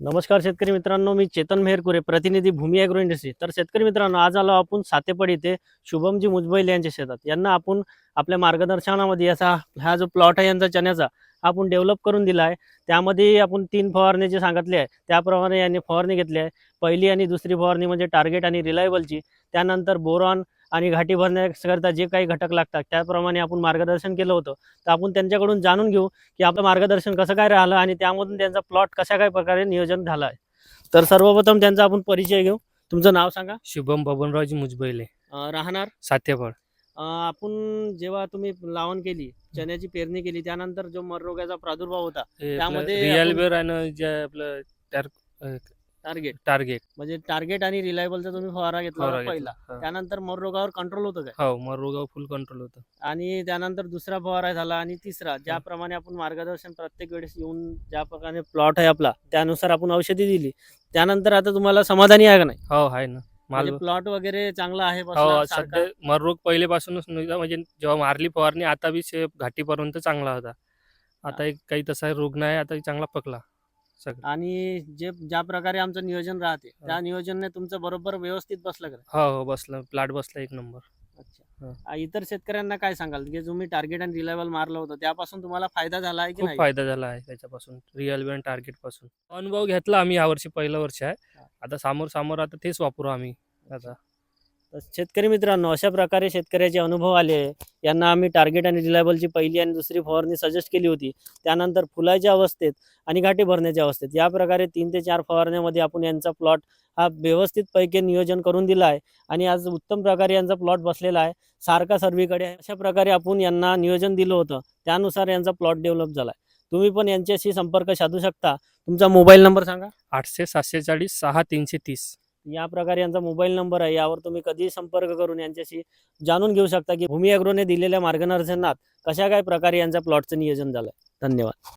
नमस्कार शेतकरी मित्रांनो मी चेतन मेहरकुरे प्रतिनिधी भूमी अॅग्रो इंडस्ट्री तर शेतकरी मित्रांनो आज आलो आपण सातेपड इथे शुभमजी मुजबैल यांच्या शेतात. यांना आपण आपल्या मार्गदर्शनामध्ये याचा हा जो प्लॉट आहे यांचा चण्याचा आपण डेव्हलप करून दिला आहे त्यामध्ये आपण तीन फवारणी जे सांगितले आहे त्याप्रमाणे यांनी फवारणी घेतली आहे. पहिली आणि दुसरी फवारणी म्हणजे टार्गेट आणि रिलायबलची त्यानंतर बोरॉन आणि घाटी भरण्याकरता जे काही घटक लागतात त्याप्रमाणे आपण मार्गदर्शन केलं होतं. तर आपण त्यांच्याकडून जाणून घेऊ की आपलं मार्गदर्शन कसं काय राहिलं आणि त्यामधून त्यांचा प्लॉट कशा काय प्रकारे नियोजन झालं आहे. तर सर्वप्रथम त्यांचा आपण परिचय घेऊ. तुमचं नाव सांगा. शुभम बबनरावजी मुजबैले. राहणार? सातेफळ. अं, आपण जेव्हा तुम्ही लावण केली चण्याची पेरणी केली त्यानंतर जो मररोगाचा प्रादुर्भाव होता त्यामध्ये आणि जे आपलं टार्गेट टार्गेट म्हणजे टार्गेट आणि रिलायबलचा तुम्ही फवारा घेतला पहिला. त्यानंतर मररोगावर कंट्रोल होतं काय? हो मग रोगावर फुल कंट्रोल होतं. आणि त्यानंतर दुसरा फवारा झाला आणि तिसरा ज्याप्रमाणे आपण मार्गदर्शन प्रत्येक वेळेस येऊन ज्या प्रकारे प्लॉट आहे आपला त्यानुसार आपण औषधी दिली. त्यानंतर आता तुम्हाला समाधानी आहे का नाही? हो आहे ना. माल म्हणजे प्लॉट वगैरे चांगला आहे हो बसला सारखा? सध्या मर रोग पहिलेपासूनच नव्हता म्हणजे जेव्हा मारली फवारणी आता बी घाटीपर्यंत चांगला होता. आता एक काही तसा रोग नाही आता चांगला पकला सगळं. आणि जे ज्या प्रकारे आमचं नियोजन राहते त्या हा. नियोजनने तुमचं बरोबर व्यवस्थित बसलं का? हो हो बसला. प्लॉट बसला एक नंबर. अच्छा. हा. आ, इतर शेतकऱ्यांना काय सांगाल? की तुम्ही टार्गेट आणि रिलायबल मारलं होतं त्यापासून तुम्हाला फायदा झाला आहे की खूप नाही? फायदा झाला आहे त्याच्यापासून रिअल बेर टार्गेटपासून. अनुभव घेतला आम्ही यावर्षी पहिलं वर्ष आहे. हा. आता समोर समोर आता तेच वापरू आम्ही. आता तर शेतकरी मित्रांनो अशा प्रकारे शेतकऱ्याचे अनुभव आले. आहे. यांना आम्ही टार्गेट आणि रिलायबलची पहिली आणि दुसरी फवारणी सजेस्ट केली होती. त्यानंतर फुलाच्या अवस्थेत आणि घाटी भरण्याच्या अवस्थेत या प्रकारे तीन ते चार फवारण्यामध्ये आपण यांचा प्लॉट हा व्यवस्थितपैकी नियोजन करून दिला आहे. आणि आज उत्तम प्रकारे यांचा प्लॉट बसलेला आहे. सारखा सर्वीकडे अशा प्रकारे आपण यांना नियोजन दिलं होतं. त्यानुसार यांचा प्लॉट डेव्हलप झाला आहे. तुम्ही पण यांच्याशी संपर्क साधू शकता. तुमचा मोबाईल नंबर सांगा. आठशे सातशे चाळीस सहा तीनशे तीस. या प्रकारे यांचा मोबाईल नंबर आहे यावर तुम्ही कधीही संपर्क करून यांच्याशी जाणून घेऊ शकता की भूमी अॅग्रोने दिलेल्या मार्गदर्शनात कशा काय प्रकारे यांच्या प्लॉटचं नियोजन झालं धन्यवाद.